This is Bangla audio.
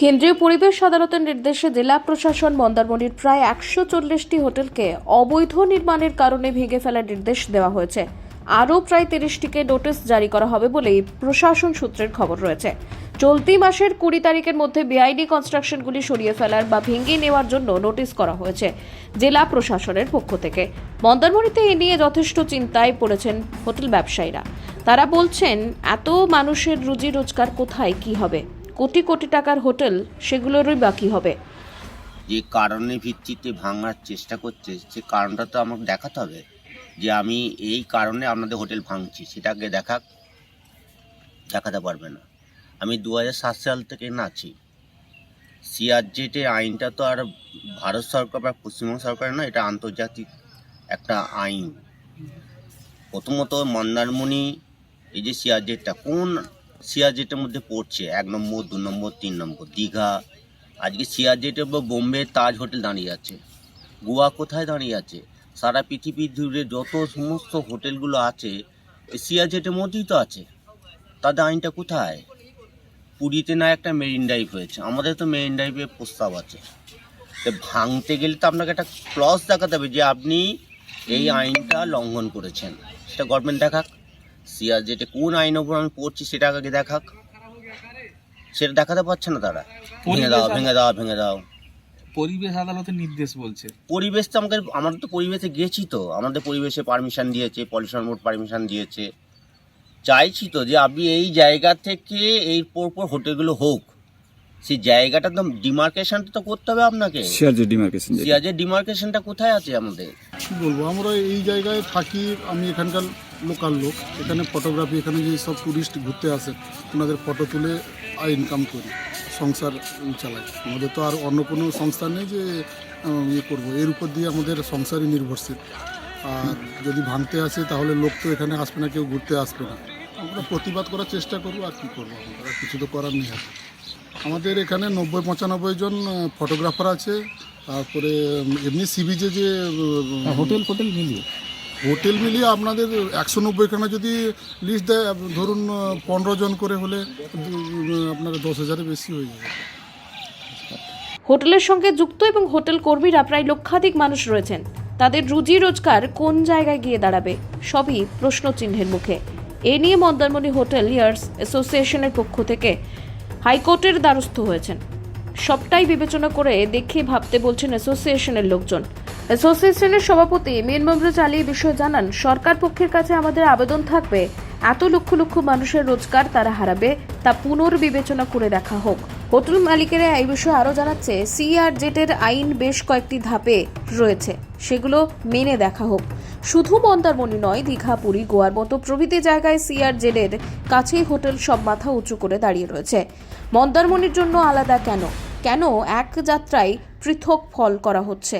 কেন্দ্রীয় পরিবেশ আদালতের নির্দেশে জেলা প্রশাসন মন্দারমণির প্রায় একশো চল্লিশটি হোটেলকে অবৈধ নির্মাণের কারণে ভেঙে ফেলার নির্দেশ দেওয়া হয়েছে। আরও প্রায় তিরিশটিকে নোটিশ জারি করা হবে বলেই প্রশাসন সূত্রের খবর রয়েছে। চলতি মাসের কুড়ি তারিখের মধ্যে বেআইনি কনস্ট্রাকশনগুলি সরিয়ে ফেলার বা ভেঙে নেওয়ার জন্য নোটিশ করা হয়েছে জেলা প্রশাসনের পক্ষ থেকে। মন্দারমণিতে এ নিয়ে যথেষ্ট চিন্তায় পড়েছেন হোটেল ব্যবসায়ীরা। তারা বলছেন, এত মানুষের রুজি রোজগার কোথায়? কি হবে? কোটি কোটি টাকার হোটেল সেগুলোরই বাকি হবে। যে কারণের ভিত্তিতে ভাঙার চেষ্টা করছে, সে কারণটা তো আমাকে দেখাতে হবে যে আমি এই কারণে আপনাদের হোটেল ভাঙছি, সেটাকে দেখাক দেখাতে পারবে না। আমি দু হাজার সাত সাল থেকে নাচি। সিআরজেটের আইনটা তো আর ভারত সরকার বা পশ্চিমবঙ্গ সরকার না এটা আন্তর্জাতিক একটা আইন। প্রথমত মন্দারমণি, এই যে সিআরজেটটা, কোন সিআরজেটের মধ্যে পড়ছে, এক নম্বর, দু নম্বর, তিন নম্বর, দীঘা। আজকে সিআরজেটের উপর বোম্বে তাজ হোটেল দাঁড়িয়ে আছে। গোয়া কোথায় দাঁড়িয়ে আছে? সারা পৃথিবী জুড়ে যত সমস্ত হোটেলগুলো আছে এই সিআরজেটের মধ্যেই তো আছে। তাদের আইনটা কোথায়? পুরীতে না একটা মেরিন ড্রাইভ হয়েছে? আমাদের তো মেরিন ড্রাইভে প্রস্তাব আছে। তো ভাঙতে গেলে তো আপনাকে একটা ক্লস দেখাতে হবে যে আপনি এই আইনটা লঙ্ঘন করেছেন। সেটা গভর্নমেন্ট দেখাক। সিআরজেটে কোন আইন উপর আমি পড়ছি সেটা আগে দেখাক। সেটা দেখাতে পারছে না তারা। ভেঙে দাও ভেঙে দাও ভেঙে দাও। পরিবেশ আদালতের নির্দেশ বলছে। পরিবেশ তো আমাদের আমরা তো পরিবেশে গেছি তো। আমাদের পরিবেশে পারমিশন দিয়েছে পলিউশন বোর্ড পারমিশন দিয়েছে। চাইছি তো যে আপনি এই জায়গা থেকে এই পর পর হোটেলগুলো হোক। সেই জায়গাটা তো ডিমার্কেশনটা তো করতে হবে আপনাকে। সিআরজি ডিমার্কেশন। সিয়াজের ডিমার্কেশনটা কোথায় আছে আমাদের? কী বলব? আমরা এই জায়গায় থাকি আমি এখানকার লোকাল লোক। এখানে ফটোগ্রাফি এখানে যে সব ট্যুরিস্ট ঘুরতে আসে, ওনাদের ফটো তুলে আই ইনকাম করি, সংসার চালাই। আমাদের তো আর অন্য কোনো সংস্থা নেই যে ইয়ে করব। এর উপর দিয়ে আমাদের সংসারই নির্ভরশীল। আর যদি ভাঙতে আসে, তাহলে লোক তো এখানে আসবে না, কেউ ঘুরতে আসবে না। আমরা প্রতিবাদ করার চেষ্টা করব, আর কী করব আমরা? কিছু তো করার নেই আর। আমাদের এখানে নব্বই, পঁচানব্বই জন ফটোগ্রাফার আছে। তারপরে এমনি সিবিজে যে হোটেল ফোটেল মিলিয়ে। হোটেল মিলিয়ে আপনাদের একশো নব্বইখানা যদি লিস্ট দেয়, ধরুন পনেরো জন করে হলে আপনার দশ হাজারের বেশি হয়ে যাবে। হোটেলের সঙ্গে যুক্ত এবং হোটেল কর্মীরা প্রায় লক্ষাধিক মানুষ রয়েছেন। তাদের রুজি রোজগার কোন জায়গায় গিয়ে দাঁড়াবে, সবই প্রশ্ন চিহ্নের মুখে। এ নিয়ে মন্দারমণি হোটেল ইয়ার্স অ্যাসোসিয়েশনের পক্ষ থেকে হাইকোর্টের দ্বারস্থ হয়েছেন। সবটাই বিবেচনা করে দেখে ভাবতে বলছেন অ্যাসোসিয়েশনের লোকজন। অ্যাসোসিয়েশনের সভাপতি মীর মমরুজ আলী বিষয়ে জানান, সরকার পক্ষের কাছে আমাদের আবেদন থাকবে, এত লক্ষ লক্ষ মানুষের রোজগার তারা হারাবে, তা পুনর্বিবেচনা করে দেখা হোক। হোটেল মালিকেরা এই বিষয়ে আরও জানাচ্ছে সিআর জেটের আইন বেশ কয়েকটি ধাপে রয়েছে, সেগুলো মেনে দেখা হোক। শুধু মন্দারমণি নয়, দীঘা, পুরী, গোয়ার মতো প্রভৃতি জায়গায় সিআর জেডের কাছেই হোটেল সব মাথা উঁচু করে দাঁড়িয়ে রয়েছে। মন্দারমণির জন্য আলাদা কেন? কেন এক যাত্রায় পৃথক ফল করা হচ্ছে?